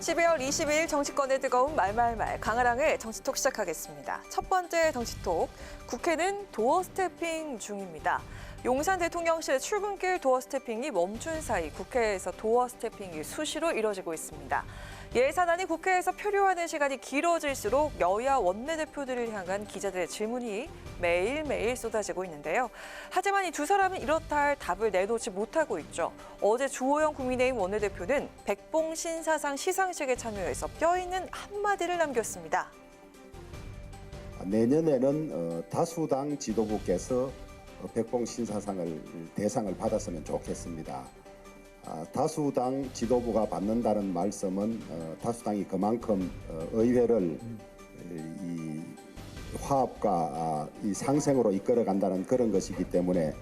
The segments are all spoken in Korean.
12월 22일 정치권의 뜨거운 말말말 강하랑의 정치톡 시작하겠습니다. 첫 번째 정치톡 국회는 도어 스태핑 중입니다. 용산 대통령실의 출근길 도어 스태핑이 멈춘 사이 국회에서 도어 스태핑이 수시로 이뤄지고 있습니다. 예산안이 국회에서 표류하는 시간이 길어질수록 여야 원내대표들을 향한 기자들의 질문이 매일매일 쏟아지고 있는데요. 하지만 이 두 사람은 이렇다 할 답을 내놓지 못하고 있죠. 어제 주호영 국민의힘 원내대표는 백봉 신사상 시상식에 참여해서 뼈있는 한마디를 남겼습니다. 내년에는 어, 다수당 지도부께서 어, 백봉 신사상을 대상을 받았으면 좋겠습니다. 아, 다수당 지도부가 받는다는 말씀은 어, 다수당이 그만큼 어, 의회를 이 화합과 아, 이 상생으로 이끌어간다는 그런 것이기 때문에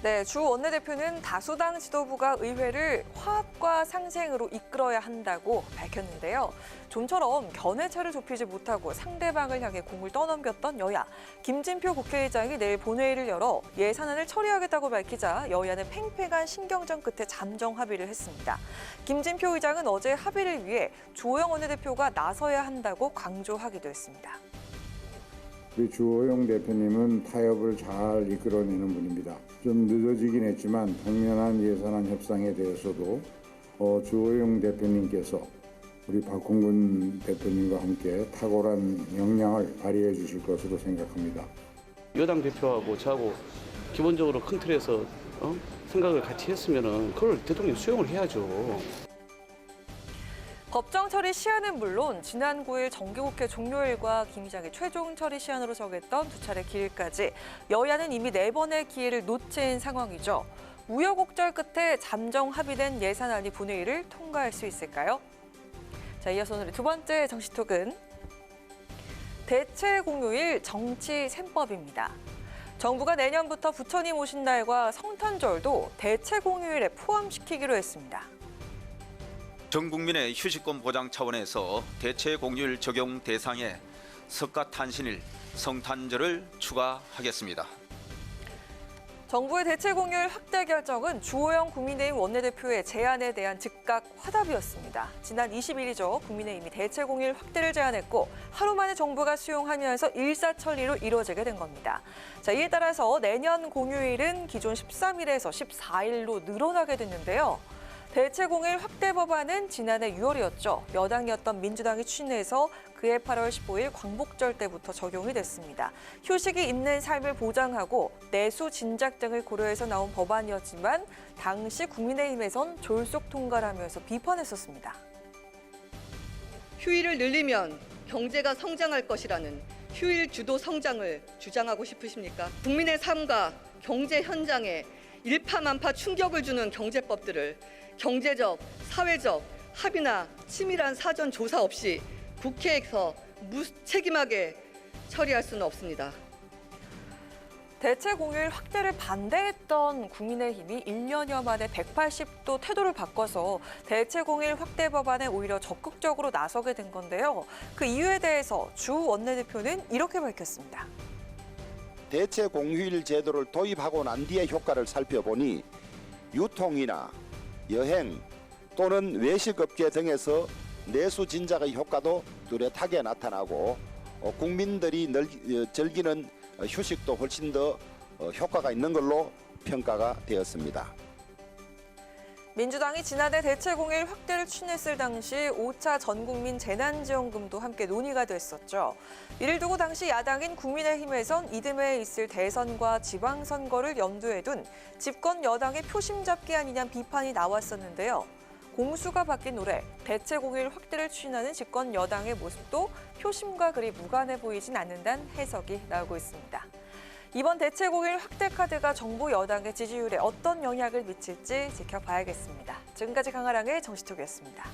네, 주 원내대표는 다수당 지도부가 의회를 화합과 상생으로 이끌어야 한다고 밝혔는데요. 좀처럼 견해차를 좁히지 못하고 상대방을 향해 공을 떠넘겼던 여야. 김진표 국회의장이 내일 본회의를 열어 예산안을 처리하겠다고 밝히자 여야는 팽팽한 신경전 끝에 잠정 합의를 했습니다. 김진표 의장은 어제 합의를 위해 조영 원내대표가 나서야 한다고 강조하기도 했습니다. 우리 주호영 대표님은 타협을 잘 이끌어내는 분입니다. 좀 늦어지긴 했지만 당면한 예산안 협상에 대해서도 어, 주호영 대표님께서 우리 박홍근 대표님과 함께 탁월한 역량을 발휘해 주실 것으로 생각합니다. 여당 대표하고 저하고 기본적으로 큰 틀에서 어? 생각을 같이 했으면은 그걸 대통령 수용을 해야죠. 법정 처리 시한은 물론 지난 9일 정기국회 종료일과 김 의장이 최종 처리 시한으로 정했던 두 차례 기일까지 여야는 이미 네 번의 기회를 놓친 상황이죠. 우여곡절 끝에 잠정 합의된 예산안이 본회의를 통과할 수 있을까요? 자, 이어서 오늘의 두 번째 정치톡은 대체 공휴일 정치 셈법입니다. 정부가 내년부터 부처님 오신 날과 성탄절도 대체 공휴일에 포함시키기로 했습니다. 전 국민의 휴식권 보장 차원에서 대체 공휴일 적용 대상에 석가탄신일, 성탄절을 추가하겠습니다. 정부의 대체 공휴일 확대 결정은 주호영 국민의힘 원내대표의 제안에 대한 즉각 화답이었습니다. 지난 20일이죠. 국민의힘이 대체 공휴일 확대를 제안했고 하루 만에 정부가 수용하면서 일사천리로 이루어지게 된 겁니다. 자, 이에 따라서 내년 공휴일은 기존 13일에서 14일로 늘어나게 됐는데요. 대체 공휴일 확대 법안은 지난해 6월이었죠. 여당이었던 민주당이 추진해서 그해 8월 15일 광복절 때부터 적용이 됐습니다. 휴식이 있는 삶을 보장하고 내수 진작 등을 고려해서 나온 법안이었지만 당시 국민의힘에선 졸속 통과를 하면서 비판했었습니다. 휴일을 늘리면 경제가 성장할 것이라는 휴일 주도 성장을 주장하고 싶으십니까? 국민의 삶과 경제 현장에 일파만파 충격을 주는 경제법들을 경제적, 사회적 합의나 치밀한 사전 조사 없이 국회에서 무책임하게 처리할 수는 없습니다. 대체 공휴일 확대를 반대했던 국민의힘이 1년여 만에 180도 태도를 바꿔서 대체 공휴일 확대 법안에 오히려 적극적으로 나서게 된 건데요. 그 이유에 대해서 주 원내대표는 이렇게 밝혔습니다. 대체 공휴일 제도를 도입하고 난 뒤의 효과를 살펴보니 유통이나 여행 또는 외식업계 등에서 내수 진작의 효과도 뚜렷하게 나타나고 어, 국민들이 늘, 어, 즐기는 어, 휴식도 훨씬 더 어, 효과가 있는 걸로 평가가 되었습니다. 민주당이 지난해 대체 공휴일 확대를 추진했을 당시 5차 전국민 재난지원금도 함께 논의가 됐었죠. 이를 두고 당시 야당인 국민의힘에선 이듬해 있을 대선과 지방선거를 염두에 둔 집권 여당의 표심 잡기 아니냐는 비판이 나왔었는데요. 공수가 바뀐 올해 대체 공휴일 확대를 추진하는 집권 여당의 모습도 표심과 그리 무관해 보이진 않는다는 해석이 나오고 있습니다. 이번 대체 공휴일 확대 카드가 정부 여당의 지지율에 어떤 영향을 미칠지 지켜봐야겠습니다. 지금까지 강하랑의 정치톡이었습니다.